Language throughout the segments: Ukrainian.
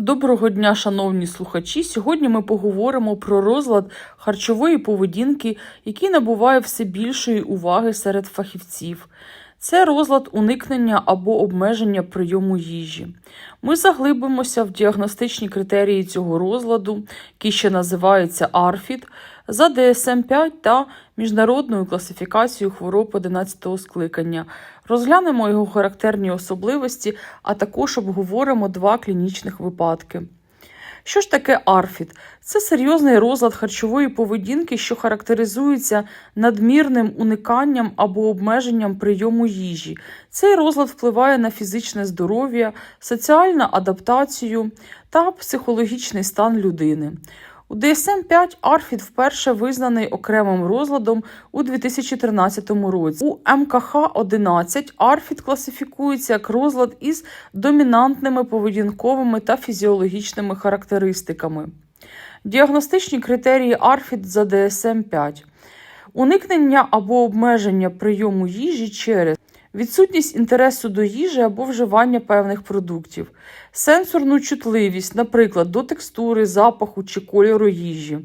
Доброго дня, шановні слухачі. Сьогодні ми поговоримо про розлад харчової поведінки, який набуває все більшої уваги серед фахівців. Це розлад уникнення або обмеження прийому їжі. Ми заглибимося в діагностичні критерії цього розладу, який ще називається АРФІД, за DSM-5 та міжнародною класифікацією хвороб 11-го скликання. Розглянемо його характерні особливості, а також обговоримо два клінічних випадки. Що ж таке АРФІД? Це серйозний розлад харчової поведінки, що характеризується надмірним униканням або обмеженням прийому їжі. Цей розлад впливає на фізичне здоров'я, соціальну адаптацію та психологічний стан людини. У DSM-5 АРФІД вперше визнаний окремим розладом у 2013 році. У МКХ-11 АРФІД класифікується як розлад із домінантними поведінковими та фізіологічними характеристиками. Діагностичні критерії АРФІД за DSM-5. Уникнення або обмеження прийому їжі через відсутність інтересу до їжі або вживання певних продуктів, сенсорну чутливість, наприклад, до текстури, запаху чи кольору їжі,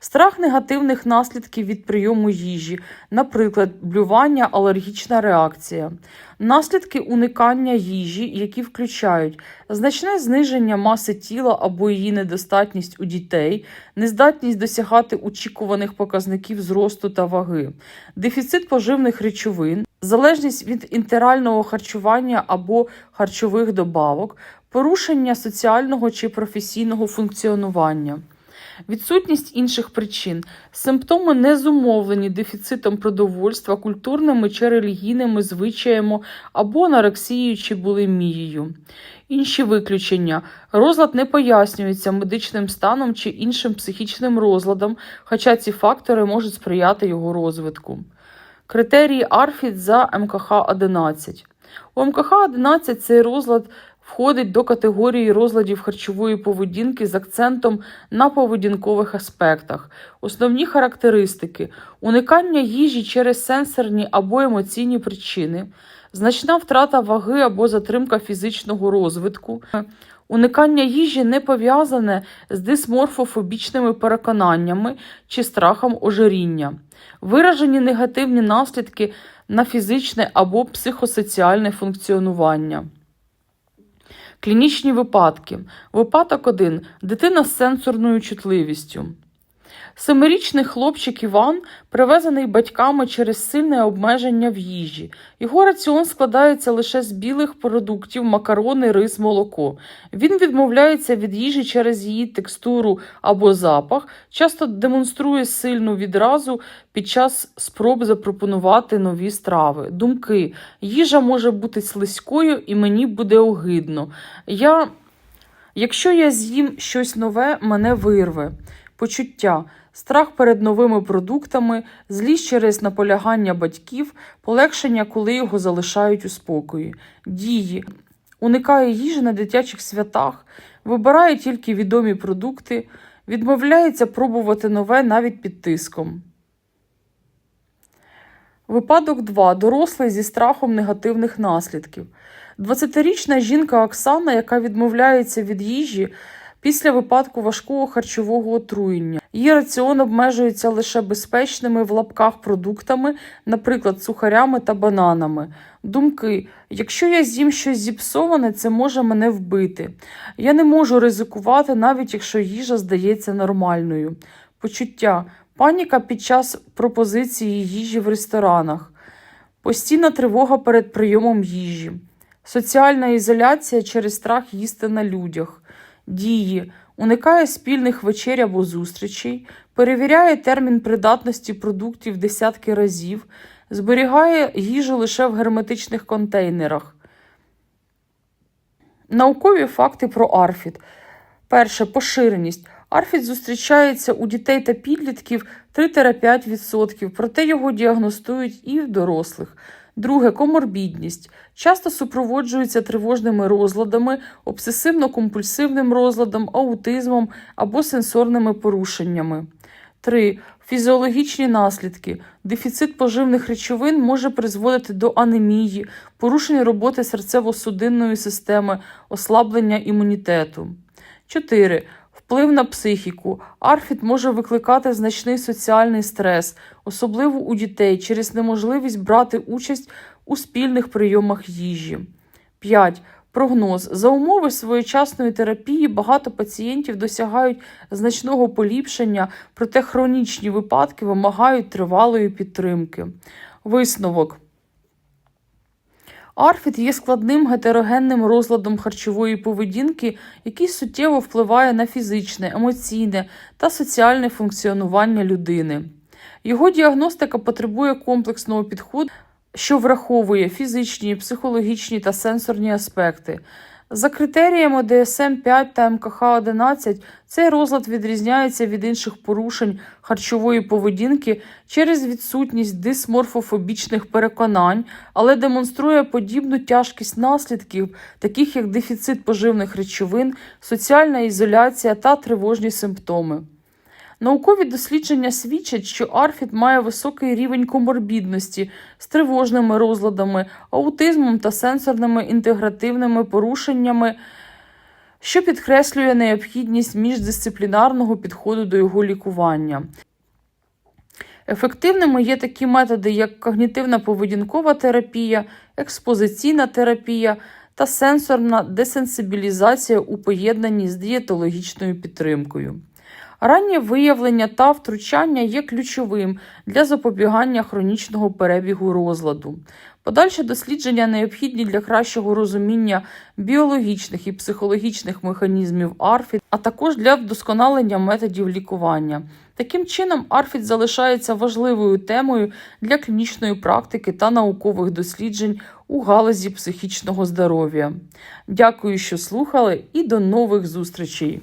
страх негативних наслідків від прийому їжі, наприклад, блювання, алергічна реакція, наслідки уникання їжі, які включають значне зниження маси тіла або її недостатність у дітей, нездатність досягати очікуваних показників зросту та ваги, дефіцит поживних речовин, залежність від інтерального харчування або харчових добавок, порушення соціального чи професійного функціонування. Відсутність інших причин. Симптоми не зумовлені дефіцитом продовольства, культурними чи релігійними звичаями або анорексією чи булімією. Інші виключення. Розлад не пояснюється медичним станом чи іншим психічним розладом, хоча ці фактори можуть сприяти його розвитку. Критерії АРФІД за МКХ-11. У МКХ-11 цей розлад входить до категорії розладів харчової поведінки з акцентом на поведінкових аспектах. Основні характеристики: уникання їжі через сенсорні або емоційні причини, значна втрата ваги або затримка фізичного розвитку. Уникання їжі не пов'язане з дисморфофобічними переконаннями чи страхом ожиріння, виражені негативні наслідки на фізичне або психосоціальне функціонування. Клінічні випадки. Випадок 1. Дитина з сенсорною чутливістю. Семирічний хлопчик Іван привезений батьками через сильне обмеження в їжі. Його раціон складається лише з білих продуктів, макарони, рис, молоко. Він відмовляється від їжі через її текстуру або запах, часто демонструє сильну відразу під час спроб запропонувати нові страви. Думки: їжа може бути слизькою і мені буде огидно. Я... Якщо я з'їм щось нове, мене вирве. Почуття, страх перед новими продуктами, злість через наполягання батьків, полегшення, коли його залишають у спокої, дії, уникає їжі на дитячих святах, вибирає тільки відомі продукти, відмовляється пробувати нове навіть під тиском. Випадок 2. Дорослий зі страхом негативних наслідків. 20-річна жінка Оксана, яка відмовляється від їжі, Після випадку важкого харчового отруєння її раціон обмежується лише безпечними в лапках продуктами, наприклад, сухарями та бананами. Думки: якщо я з'їм щось зіпсоване, це може мене вбити. Я не можу ризикувати, навіть якщо їжа здається нормальною. Почуття, паніка під час пропозиції їжі в ресторанах, постійна тривога перед прийомом їжі, соціальна ізоляція через страх їсти на людях дії, уникає спільних вечер або зустрічей, перевіряє термін придатності продуктів десятки разів, зберігає їжу лише в герметичних контейнерах. Наукові факти про арфід. Перше поширеність. Арфід зустрічається у дітей та підлітків 3-5%, проте його діагностують і в дорослих. Друге коморбідність. Часто супроводжується тривожними розладами, обсесивно-компульсивним розладом, аутизмом або сенсорними порушеннями. 3. Фізіологічні наслідки. Дефіцит поживних речовин може призводити до анемії, порушення роботи серцево-судинної системи, ослаблення імунітету. 4. Вплив на психіку. Арфід може викликати значний соціальний стрес, особливо у дітей, через неможливість брати участь у спільних прийомах їжі. 5. Прогноз. За умови своєчасної терапії багато пацієнтів досягають значного поліпшення, проте хронічні випадки вимагають тривалої підтримки. Висновок. Арфід є складним гетерогенним розладом харчової поведінки, який суттєво впливає на фізичне, емоційне та соціальне функціонування людини. Його діагностика потребує комплексного підходу, що враховує фізичні, психологічні та сенсорні аспекти. За критеріями DSM-5 та МКХ-11 цей розлад відрізняється від інших порушень харчової поведінки через відсутність дисморфофобічних переконань, але демонструє подібну тяжкість наслідків, таких як дефіцит поживних речовин, соціальна ізоляція та тривожні симптоми. Наукові дослідження свідчать, що Арфід має високий рівень коморбідності з тривожними розладами, аутизмом та сенсорними інтегративними порушеннями, що підкреслює необхідність міждисциплінарного підходу до його лікування. Ефективними є такі методи, як когнітивна поведінкова терапія, експозиційна терапія та сенсорна десенсибілізація у поєднанні з дієтологічною підтримкою. Раннє виявлення та втручання є ключовим для запобігання хронічного перебігу розладу. Подальші дослідження необхідні для кращого розуміння біологічних і психологічних механізмів АРФІД, а також для вдосконалення методів лікування. Таким чином, АРФІД залишається важливою темою для клінічної практики та наукових досліджень у галузі психічного здоров'я. Дякую, що слухали, і до нових зустрічей!